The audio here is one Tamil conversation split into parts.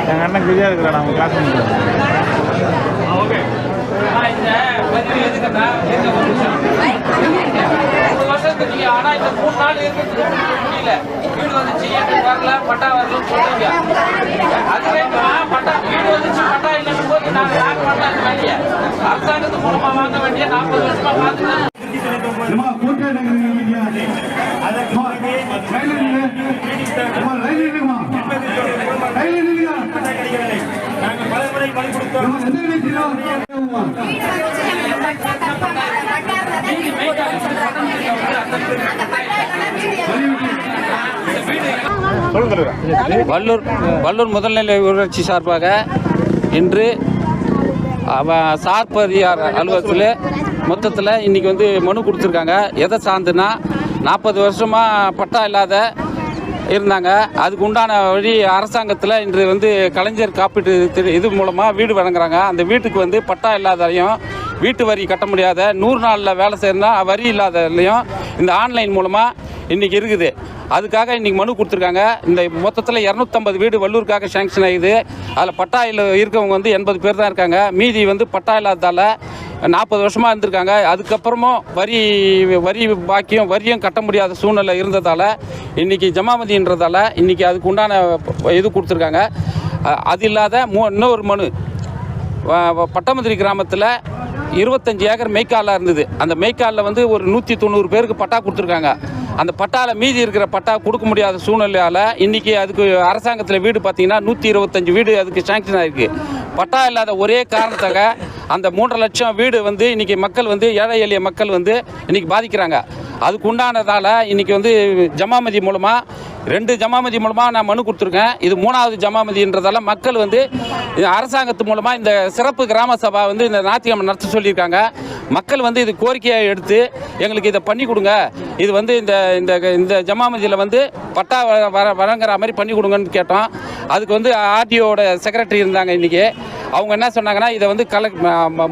எங்கள் அண்ணன் பிஸியாக இருக்கிறான் அவங்க கிளாஸ் ஆனா இந்த எதுக்கு மூணு நாள் இருக்கிறதுக்கு முடியல வீடு வந்துச்சு. எனக்கு வரல பட்டா வரலன்னு சொல்றீங்க அதுவே பட்டா வீடு வந்துச்சு பட்டா இல்லைன்னும் போது நாங்க நாங்க பண்ணலாம் வேலையை அரசாங்கத்து மூலமா வாங்க வேண்டிய நாற்பது வருஷமா பார்த்துட்டு அம்மா கூட்ட இல்லையா? அம்மா ரயில் வல்லூர் வல்லூர் முதல்நிலை ஊராட்சி சார்பாக இன்று அவ சார்பதியார் அலுவலகத்தில் மொத்தத்தில் இன்றைக்கி வந்து மனு கொடுத்துருக்காங்க. எதை சார்ந்துன்னா நாற்பது வருஷமாக பட்டா இல்லாத இருந்தாங்க. அதுக்கு உண்டான வழி அரசாங்கத்தில் இன்று வந்து கலைஞர் காப்பீட்டு திரு- இது மூலமாக வீடு வழங்குறாங்க. அந்த வீட்டுக்கு வந்து பட்டா இல்லாததையும் வீட்டு வரி கட்ட முடியாத நூறு நாளில் வேலை செய்யறதா வரி இல்லாததையும் இந்த ஆன்லைன் மூலமாக இன்றைக்கி இருக்குது. அதுக்காக இன்றைக்கி மனு கொடுத்துருக்காங்க. இந்த மொத்தத்தில் இரநூத்தம்பது வீடு வள்ளூருக்காக சேங்ஷன் ஆகுது அதில் பட்டாயில் இருக்கவங்க வந்து எண்பது பேர் தான் இருக்காங்க. மீதி வந்து பட்டா இல்லாததால் நாற்பது வருஷமாக இருந்திருக்காங்க. அதுக்கப்புறமும் வரி வரி பாக்கியம் வரியும் கட்ட முடியாத சூழ்நிலை இருந்ததால் இன்றைக்கி ஜமாமதின்றதால் இன்றைக்கி அதுக்கு உண்டான இது கொடுத்துருக்காங்க. அது இல்லாத மூ இன்னொரு மனு. வ- பட்டமந்திரி கிராமத்தில் இருபத்தஞ்சி ஏக்கர் மெய்க்காலாக இருந்தது. அந்த மெய்க்காலில் வந்து ஒரு நூற்றி தொண்ணூறு பேருக்கு பட்டா கொடுத்துருக்காங்க. அந்த பட்டாவில் மீதி இருக்கிற பட்டா கொடுக்க முடியாத சூழ்நிலையால் இன்றைக்கி அதுக்கு அரசாங்கத்தில் வீடு பார்த்தீங்கன்னா நூற்றி இருபத்தஞ்சி வீடு அதுக்கு சாங்ஷன் ஆகிருக்கு பட்டா இல்லாத ஒரே காரணத்தாக அந்த மூன்றரை லட்சம் வீடு வந்து இன்றைக்கி மக்கள் வந்து ஏழை எளிய மக்கள் வந்து இன்றைக்கி பாதிக்கிறாங்க. அதுக்கு உண்டானதால் இன்றைக்கி வந்து ஜமாமதி மூலமாக ரெண்டு ஜமாமதி மூலமாக நான் மனு கொடுத்துருக்கேன். இது மூணாவது ஜமாமதின்றதால மக்கள் வந்து அரசாங்கத்து மூலமாக இந்த சிறப்பு கிராம சபா வந்து இந்த ஞாயிற்றுக்கிழமை நடத்த சொல்லியிருக்காங்க. மக்கள் வந்து இது கோரிக்கையை எடுத்து எங்களுக்கு இதை பண்ணி கொடுங்க. இது வந்து இந்த இந்த இந்த ஜமாமதியில் வந்து பட்டா வ- வர வழங்குற மாதிரி பண்ணி கொடுங்கன்னு கேட்டோம். அதுக்கு வந்து ஆர்டிஓட செக்ரட்டரி இருந்தாங்க இன்றைக்கி அவங்க என்ன சொன்னாங்கன்னா இதை வந்து கல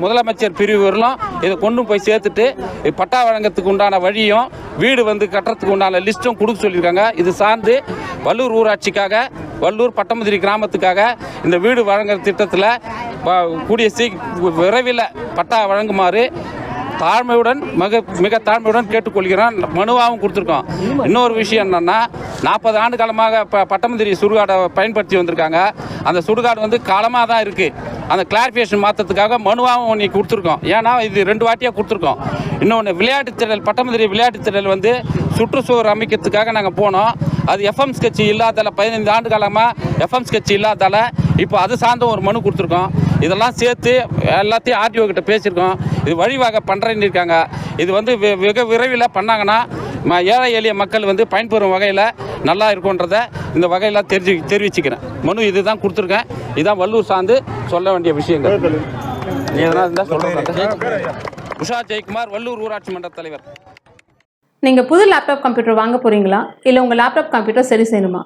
முதலமைச்சர் பிரிவுகளும் இதை கொண்டு போய் சேர்த்துட்டு பட்டா வழங்கத்துக்கு உண்டான வழியும் வீடு வந்து கட்டுறதுக்கு உண்டான லிஸ்ட்டும் கொடுக்க சொல்லியிருக்காங்க. இது சார்ந்து வல்லூர் ஊராட்சிக்காக வல்லூர் பட்டமதிரி கிராமத்துக்காக இந்த வீடு வழங்குற திட்டத்தில் கூடிய சீ விரைவில் பட்டா வழங்குமாறு தாழ்மையுடன் மிக மிக தாழ்மையுடன் கேட்டுக்கொள்கிறோம். மனுவாகவும் கொடுத்துருக்கோம். இன்னொரு விஷயம் என்னென்னா நாற்பது ஆண்டு காலமாக இப்போ பட்டமந்திரி சுருகாடை பயன்படுத்தி வந்திருக்காங்க. அந்த சுடுகாடு வந்து காலமாக தான் இருக்குது அந்த கிளாரிஃபிகேஷன் மாற்றத்துக்காக மனுவாகவும் இன்னைக்கு கொடுத்துருக்கோம். ஏன்னா இது ரெண்டு வாட்டியாக கொடுத்துருக்கோம். இன்னொன்று விளையாட்டுத் திடல் பட்டமந்திரி விளையாட்டுத் திடல் வந்து சுற்றுச்சுவர் அமைக்கிறதுக்காக நாங்கள் போனோம். அது எஃப்எம் கட்சி இல்லாதால பதினைந்து ஆண்டு காலமாக எஃப்எம் கட்சி இல்லாதால இப்போ அது சார்ந்த ஒரு மனு கொடுத்துருக்கோம். இதெல்லாம் சேர்த்து எல்லாத்தையும் ஆர்டிஓ கிட்ட பேசியிருக்கோம். இது வழிவகை பண்ணுறேன்னு இருக்காங்க. இது வந்து வெ- வெகு விரைவில் பண்ணாங்கன்னா ஏழை எளிய மக்கள் வந்து பயன்பெறும் வகையில் நல்லா இருக்குன்றத இந்த வகையில் தெரிஞ்சு தெரிவிச்சுக்கிறேன். மனு இதுதான் கொடுத்துருக்கேன். இதுதான் வள்ளூர் சார்ந்து சொல்ல வேண்டிய விஷயங்கள். நீ எதனா இருந்தால் சொல்கிறேன் உஷா ஜெயக்குமார் வள்ளூர் ஊராட்சி மன்ற தலைவர். நீங்கள் புது லேப்டாப் கம்ப்யூட்டர் வாங்க போகிறீங்களா இல்லை உங்கள் லேப்டாப் கம்ப்யூட்டர் சரி செய்யணுமா?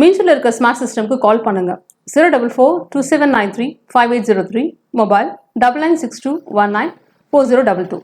மீன்ஸில் இருக்க ஸ்மார்ட் சிஸ்டம்க்கு கால் பண்ணுங்கள் zero double four two seven nine three five eight zero three mobile double nine six two one nine four zero double two